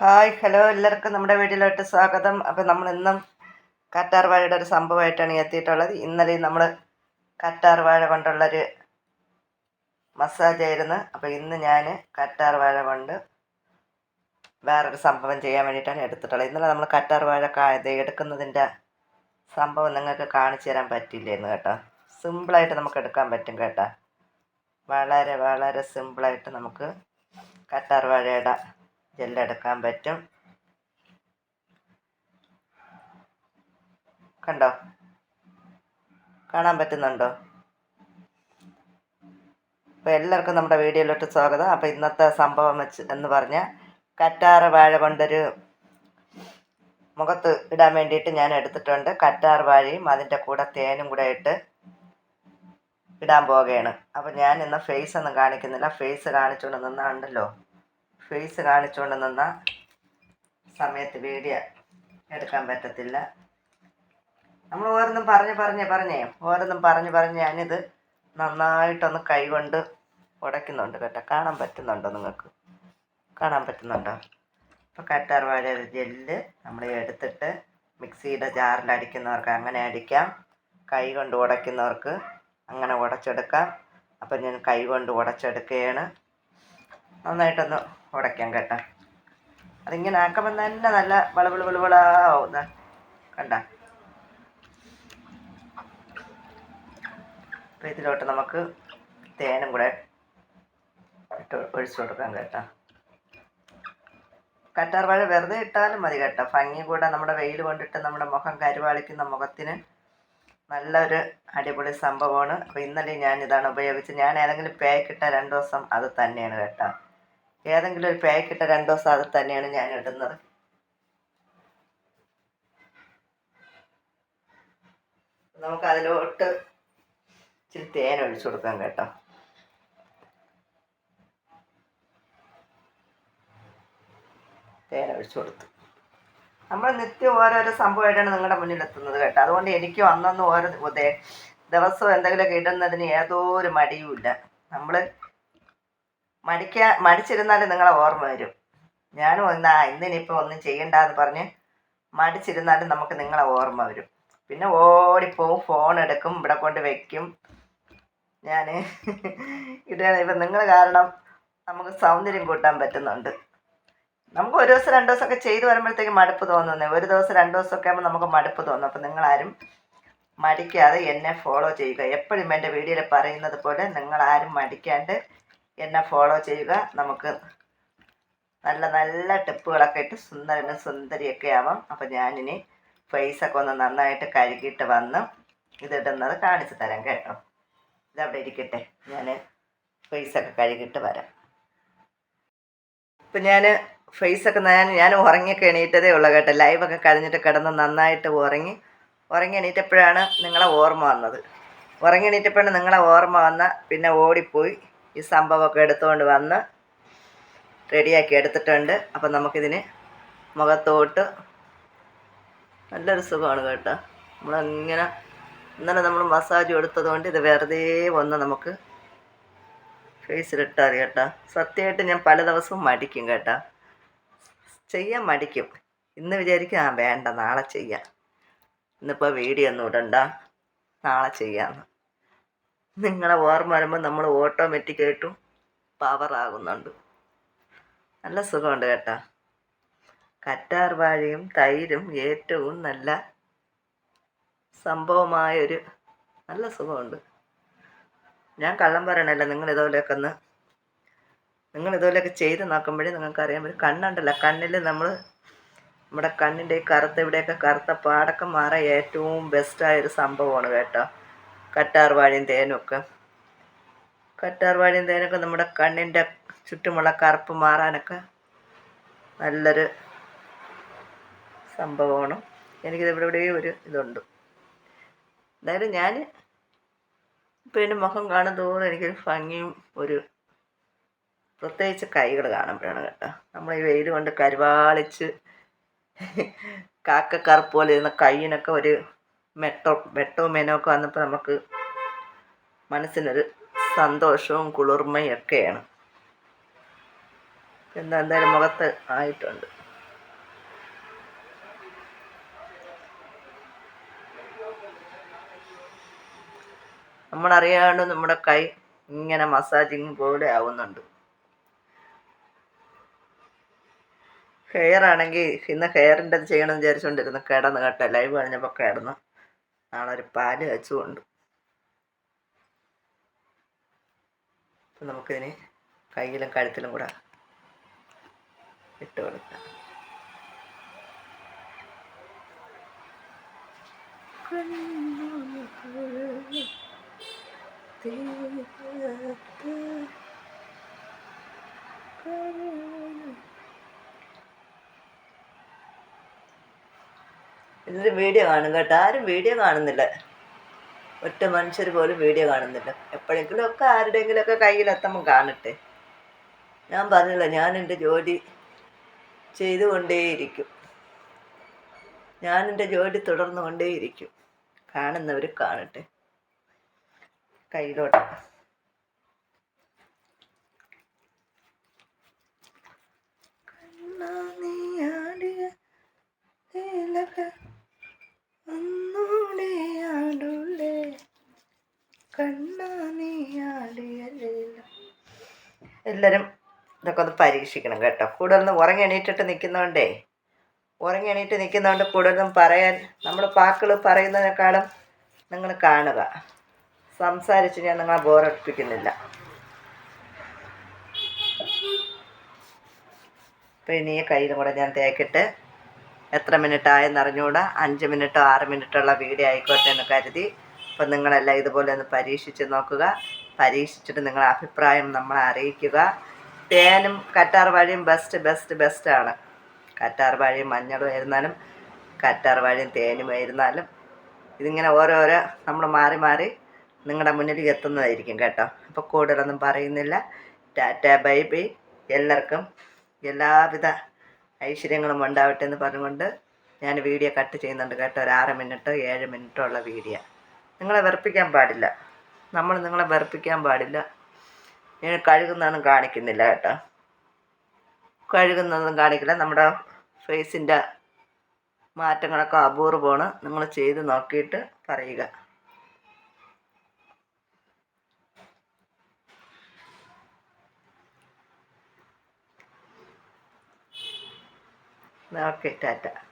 Hi hello എല്ലാവർക്കും നമ്മുടെ വീട്ടിലോട്ട് സ്വാഗതം. അപ്പോൾ നമ്മൾ ഇന്നും കറ്റാർവാഴയുടെ ഒരു സംഭവമായിട്ടാണ് എത്തിയിട്ടുള്ളത്. ഇന്നലെ നമ്മൾ കറ്റാർവാഴ കൊണ്ടുള്ളൊരു മസാജായിരുന്നു അപ്പോൾ ഇന്ന് ഞാൻ കറ്റാർവാഴ കൊണ്ട് വേറൊരു സംഭവം ചെയ്യാൻ വേണ്ടിയിട്ടാണ് എടുത്തിട്ടുള്ളത്. ഇന്നലെ നമ്മൾ കറ്റാർവാഴ ഇത് എടുക്കുന്നതിന്റെ സംഭവം നിങ്ങൾക്ക് കാണിച്ചു തരാൻ പറ്റില്ലായിരുന്നു കേട്ടോ. സിമ്പിളായിട്ട് നമുക്ക് എടുക്കാൻ പറ്റും കേട്ടോ. വളരെ വളരെ സിമ്പിളായിട്ട് നമുക്ക് കറ്റാർ വാഴയുടെ ജെല്ലെടുക്കാൻ പറ്റും. കണ്ടോ? കാണാൻ പറ്റുന്നുണ്ടോ? അപ്പോൾ എല്ലാവർക്കും നമ്മുടെ വീഡിയോയിലോട്ട് സ്വാഗതം. അപ്പോൾ ഇന്നത്തെ സംഭവം വെച്ച് എന്ന് പറഞ്ഞാൽ കറ്റാറ് വാഴ കൊണ്ടൊരു മുഖത്ത് ഇടാൻ വേണ്ടിയിട്ട് ഞാൻ എടുത്തിട്ടുണ്ട്. കറ്റാർ വാഴയും അതിന്റെ കൂടെ തേനും കൂടെ ഇട്ട് ഇടാൻ പോവുകയാണ്. അപ്പോൾ ഞാൻ ഇന്ന് ഫേസ് ഒന്നും കാണിക്കുന്നില്ല. ഫേസ് കാണിച്ചുകൊണ്ട് നിന്നുണ്ടല്ലോ. ഫേസ് കാണിച്ചുകൊണ്ട് നിന്ന സമയത്ത് വീഡിയോ എടുക്കാൻ പറ്റത്തില്ല. നമ്മൾ ഓരോന്നും പറഞ്ഞ് പറഞ്ഞ് പറഞ്ഞേ ഓരോന്നും പറഞ്ഞ് പറഞ്ഞ് ഞാനിത് നന്നായിട്ടൊന്ന് കൈകൊണ്ട് ഉടയ്ക്കുന്നുണ്ട് കേട്ടോ. കാണാൻ പറ്റുന്നുണ്ടോ നിങ്ങൾക്ക്? കാണാൻ പറ്റുന്നുണ്ടോ? അപ്പോൾ കറ്റാർ വാഴ ജെല്ല് നമ്മൾ എടുത്തിട്ട് മിക്സിയുടെ ജാറിൽ അടിക്കുന്നവർക്ക് അങ്ങനെ അടിക്കാം. കൈ കൊണ്ട് ഉടയ്ക്കുന്നവർക്ക് അങ്ങനെ ഉടച്ചെടുക്കാം. അപ്പം ഞാൻ കൈ കൊണ്ട് ഉടച്ചെടുക്കുകയാണ്. നന്നായിട്ടൊന്ന് ഉടയ്ക്കാം കേട്ടോ. അതിങ്ങനെ ആക്കുമ്പോൾ തന്നെ നല്ല വളവിൾ വിളുവിളാവുന്ന കണ്ട? അപ്പം ഇതിലോട്ട് നമുക്ക് തേനും കൂടെ ഇട്ട് ഒഴിച്ചു കൊടുക്കാം കേട്ടോ. കറ്റാർ വാഴ വെറുതെ ഇട്ടാലും മതി കേട്ടോ. ഭംഗി കൂടെ നമ്മുടെ വെയിൽ കൊണ്ടിട്ട് നമ്മുടെ മുഖം കരുവാളിക്കുന്ന മുഖത്തിന് നല്ലൊരു അടിപൊളി സംഭവമാണ്. അപ്പോൾ ഇന്നലെ ഞാൻ ഇതാണ് ഉപയോഗിച്ച് ഞാൻ ഏതെങ്കിലും പാക്ക് ഇട്ട രണ്ട് ദിവസം അത് തന്നെയാണ് കേട്ടോ. ഏതെങ്കിലും ഒരു പാക്ക് ഇട്ട രണ്ട് ദിവസം അത് തന്നെയാണ് ഞാൻ ഇടുന്നത്. നമുക്ക് അതിലോട്ട് ഇച്ചിരി തേൻ ഒഴിച്ചു കൊടുക്കാം കേട്ടോ. തേൻ ഒഴിച്ചു കൊടുത്തു. നമ്മൾ നിത്യം ഓരോരോ സംഭവമായിട്ടാണ് നിങ്ങളുടെ മുന്നിൽ എത്തുന്നത് കേട്ടോ. അതുകൊണ്ട് എനിക്ക് അന്നൊന്നും ഓരോ ദിവസവും എന്തെങ്കിലുമൊക്കെ ഇടുന്നതിന് ഏതോ ഒരു മടിയുമില്ല. നമ്മൾ മടിക്കാ മടിച്ചിരുന്നാൽ നിങ്ങളെ ഓർമ്മ വരും. ഞാനും ഇന്ന് ആ ഇന്നിനിപ്പോൾ ഒന്നും ചെയ്യണ്ട എന്ന് പറഞ്ഞ് മടിച്ചിരുന്നാലും നമുക്ക് നിങ്ങളെ ഓർമ്മ വരും. പിന്നെ ഓടിപ്പോവും ഫോൺ എടുക്കും ഇവിടെ കൊണ്ട് വെക്കും. ഞാൻ ഇത് ഇപ്പം നിങ്ങൾ കാരണം നമുക്ക് സൗന്ദര്യം കൂട്ടാൻ പറ്റുന്നുണ്ട്. നമുക്ക് ഒരു ദിവസം രണ്ട് ദിവസമൊക്കെ ചെയ്ത് വരുമ്പോഴത്തേക്ക് മടുപ്പ് തോന്നുന്നേ. ഒരു ദിവസം രണ്ട് ദിവസമൊക്കെ ആകുമ്പോൾ നമുക്ക് മടുപ്പ് തോന്നും. അപ്പം നിങ്ങളാരും മടിക്കാതെ എന്നെ ഫോളോ ചെയ്യുക. എപ്പോഴും എന്റെ വീഡിയോയിൽ പറയുന്നത് പോലെ നിങ്ങളാരും മടിക്കാണ്ട് എന്നെ ഫോളോ ചെയ്യുക. നമുക്ക് നല്ല നല്ല ടിപ്പുകളൊക്കെ ഇട്ട് സുന്ദരനും സുന്ദരിയൊക്കെ ആവാം. അപ്പം ഞാനിനി ഫേസൊക്കെ ഒന്ന് നന്നായിട്ട് കഴുകിയിട്ട് വന്ന് ഇതിടുന്നത് കാണിച്ചു തരാം കേട്ടോ. ഇതവിടെ ഇരിക്കട്ടെ. ഞാൻ ഫേസൊക്കെ കഴുകിയിട്ട് വരാം. ഇപ്പം ഞാൻ ഫേസൊക്കെ ഞാൻ ഞാൻ ഉറങ്ങിയൊക്കെ എണീറ്റതേ ഉള്ളൂ കേട്ടോ. ലൈവൊക്കെ കഴിഞ്ഞിട്ട് കിടന്ന് നന്നായിട്ട് ഉറങ്ങി. ഉറങ്ങി എണീറ്റപ്പോഴാണ് നിങ്ങളെ ഓർമ്മ വന്നത്. ഉറങ്ങി എണീറ്റപ്പോഴാണ് നിങ്ങളെ ഓർമ്മ വന്ന പിന്നെ ഓടിപ്പോയി. ഈ സംഭവമൊക്കെ എടുത്തുകൊണ്ട് വന്ന് റെഡിയാക്കി എടുത്തിട്ടുണ്ട്. അപ്പം നമുക്കിതിന് മുഖത്തോട്ട് നല്ലൊരു സുഖമാണ് കേട്ടോ. നമ്മളിങ്ങനെ ഇന്നലെ നമ്മൾ മസാജ് കൊടുത്തത് കൊണ്ട് ഇത് വെറുതെ ഒന്ന് നമുക്ക് ഫേസിലിട്ടാൽ കേട്ടോ. സത്യമായിട്ട് ഞാൻ പല ദിവസവും മടിക്കും കേട്ടോ. ചെയ്യാൻ മടിക്കും. ഇന്ന് വിചാരിക്കും ആ വേണ്ട നാളെ ചെയ്യാം. ഇന്നിപ്പോൾ വീഡിയോ ഒന്നും ഇടണ്ട. നാളെ ചെയ്യാമെന്ന് നിങ്ങളെ ഓർമ്മ വരുമ്പോൾ നമ്മൾ ഓട്ടോമാറ്റിക്കായിട്ടും പവറാകുന്നുണ്ട് നല്ല സുഖമുണ്ട് കേട്ടോ. കറ്റാർ വാഴയും തൈരും ഏറ്റവും നല്ല സംഭവമായൊരു നല്ല സുഖമുണ്ട്. ഞാൻ കള്ളം പറയണല്ല നിങ്ങൾ ഇതുപോലെയൊക്കെ ഒന്ന്. നിങ്ങൾ ഇതുപോലെയൊക്കെ ചെയ്ത് നോക്കുമ്പോഴേ നിങ്ങൾക്ക് അറിയാൻ പറ്റും. കണ്ണുണ്ടല്ലോ കണ്ണിൽ നമ്മൾ നമ്മുടെ കണ്ണിന്റെ ഈ കറുത്ത ഇവിടെയൊക്കെ കറുത്ത പാടൊക്കെ മാറാൻ ഏറ്റവും ബെസ്റ്റായൊരു സംഭവമാണ് കേട്ടോ. കറ്റാർ തേനൊക്കെ തേനും ഒക്കെ കറ്റാർ വാഴയും തേനൊക്കെ നമ്മുടെ കണ്ണിന്റെ ചുറ്റുമുള്ള കറുപ്പ് മാറാനൊക്കെ നല്ലൊരു സംഭവമാണ്. എനിക്കിത് ഇവിടെ ഇവിടെ ഒരു ഇതുണ്ട്. എന്തായാലും ഞാൻ പിന്നെ എന്റെ മുഖം കാണും തോറും എനിക്കൊരു ഭംഗിയും ഒരു പ്രത്യേകിച്ച് കൈകൾ കാണുമ്പോഴാണ് കേട്ടോ. നമ്മൾ ഈ വെയിൽ കൊണ്ട് കരുവാളിച്ച് കാക്കക്കറുപ്പ് പോലെ ഇരുന്ന കൈയിനൊക്കെ ഒരു മെട്ടോ വെട്ടവും മേനൊക്കെ വന്നപ്പോൾ നമുക്ക് മനസ്സിനൊരു സന്തോഷവും കുളിർമയും ഒക്കെയാണ്. എന്താ എന്തായാലും മുഖത്ത് ആയിട്ടുണ്ട്. നമ്മളറിയാണ്ട് നമ്മുടെ കൈ ഇങ്ങനെ മസാജിങ് പോലെ ആവുന്നുണ്ട്. ഹെയർ ആണെങ്കിൽ ഇന്ന് ഹെയറിന്റെ ചെയ്യണമെന്ന് വിചാരിച്ചുകൊണ്ടിരുന്നു കേടന്ന് കേട്ടോ ലൈവ് കഴിഞ്ഞപ്പോൾ കേടന്നു. നാളെ ഒരു പാൽ വെച്ചുകൊണ്ട്. അപ്പം നമുക്കിതിന് കയ്യിലും കഴുത്തിലും കൂടെ ഇട്ട് കൊടുക്കാം. ഇതിൽ വീഡിയോ കാണും കേട്ടോ. ആരും വീഡിയോ കാണുന്നില്ല. ഒറ്റ മനുഷ്യർ പോലും വീഡിയോ കാണുന്നില്ല. എപ്പോഴെങ്കിലും ഒക്കെ ആരുടെയെങ്കിലുമൊക്കെ കയ്യിലെത്തുമ്പോൾ കാണട്ടെ. ഞാൻ പറഞ്ഞില്ല ഞാൻ എന്റെ ജോലി ചെയ്തുകൊണ്ടേയിരിക്കും. ഞാൻ എന്റെ ജോലി തുടർന്നുകൊണ്ടേയിരിക്കും. കാണുന്നവർ കാണട്ടെ. കയ്യിലോട്ട്. എല്ലാവരും ഇതൊക്കെ ഒന്ന് പരീക്ഷിക്കണം കേട്ടോ. കൂടുതലൊന്നും ഉറങ്ങി എണീറ്റിട്ട് നിൽക്കുന്നതുകൊണ്ടേ ഉറങ്ങി എണീറ്റ് നിൽക്കുന്നതുകൊണ്ട് കൂടുതലും പറയാൻ നമ്മൾ വാക്കുകൾ പറയുന്നതിനേക്കാളും നിങ്ങൾ കാണുക. സംസാരിച്ച് ഞാൻ നിങ്ങളെ ബോറടിപ്പിക്കുന്നില്ല. അപ്പോൾ ഇനി കയ്യിലും കൂടെ ഞാൻ തേക്കിട്ട് എത്ര മിനിറ്റ് ആയെന്ന് അറിഞ്ഞുകൂടാ അഞ്ച് മിനിറ്റോ ആറ് മിനിറ്റോ ഉള്ള വീഡിയോ ആയിക്കോട്ടെ എന്ന് കരുതി. അപ്പം നിങ്ങളെല്ലാം ഇതുപോലെ ഒന്ന് പരീക്ഷിച്ച് നോക്കുക. പരീക്ഷിച്ചിട്ട് നിങ്ങളുടെ അഭിപ്രായം നമ്മളെ അറിയിക്കുക. തേനും കറ്റാർ വാഴയും ബെസ്റ്റ് ബെസ്റ്റ് ആണ്. കറ്റാർ വാഴയും മഞ്ഞളും ആയിരുന്നാലും കറ്റാർ വാഴയും തേനും ആയിരുന്നാലും ഇതിങ്ങനെ ഓരോരോ നമ്മൾ മാറി മാറി നിങ്ങളുടെ മുന്നിൽ എത്തുന്നതായിരിക്കും കേട്ടോ. അപ്പോൾ കൂടുതലൊന്നും പറയുന്നില്ല. Tata bye bye. എല്ലാവർക്കും എല്ലാവിധ ഐശ്വര്യങ്ങളും ഉണ്ടാവട്ടെ എന്ന് പറഞ്ഞുകൊണ്ട് ഞാൻ വീഡിയോ കട്ട് ചെയ്യുന്നുണ്ട് കേട്ടോ. ഒരു ആറ് മിനിറ്റോ ഏഴ് മിനിറ്റോ ഉള്ള വീഡിയോ. നിങ്ങളെ വെറുപ്പിക്കാൻ പാടില്ല. നമ്മൾ നിങ്ങളെ വെറുപ്പിക്കാൻ പാടില്ല. ഞാൻ കഴുകുന്നതൊന്നും കാണിക്കുന്നില്ല കേട്ടോ. കഴുകുന്നതൊന്നും കാണിക്കില്ല. നമ്മുടെ ഫേസിന്റെ മാറ്റങ്ങളൊക്കെ അപൂർവമാണ് നിങ്ങൾ ചെയ്ത് നോക്കിയിട്ട് പറയുക. Okay tata.